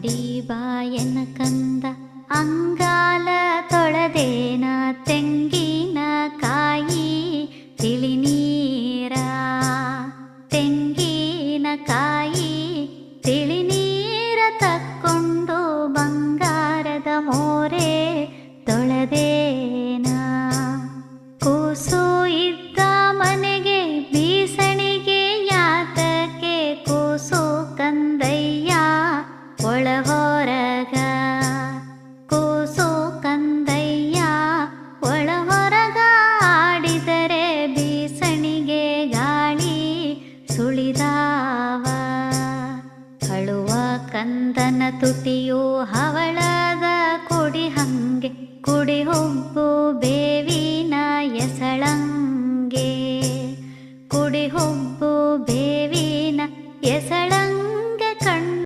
Body ಬಾಯನ ಕಂದ ಅಂಗಾಲ ತೊಳೆದೇನ ತೆಂಗಿನ ಕಾಯಿ ತಿಳಿನೀರ. ತೆಂಗಿನ ಕಾಯಿ ತಿಳಿನೀರ ತಕ್ಕೊಂಡು ಬಂಗಾರದ ಮೋರೆ ತೊಳೆದೇನ. ಕೂಸು ಒಳಹೊರಗ ಕೂಸು ಕಂದಯ್ಯ, ಒಳಹೊರಗ ಆಡಿದರೆ ಬೀಸಣಿಗೆ ಗಾಳಿ ಸುಳಿದಾವ. ಅಳುವ ಕಂದನ ತುಟಿಯು ಹವಳದ ಕುಡಿ ಹಂಗೆ, ಕುಡಿ ಹೊಬ್ಬು ಬೇವಿನ ಎಸಳಂಗೆ, ಕುಡಿ ಹೊಬ್ಬು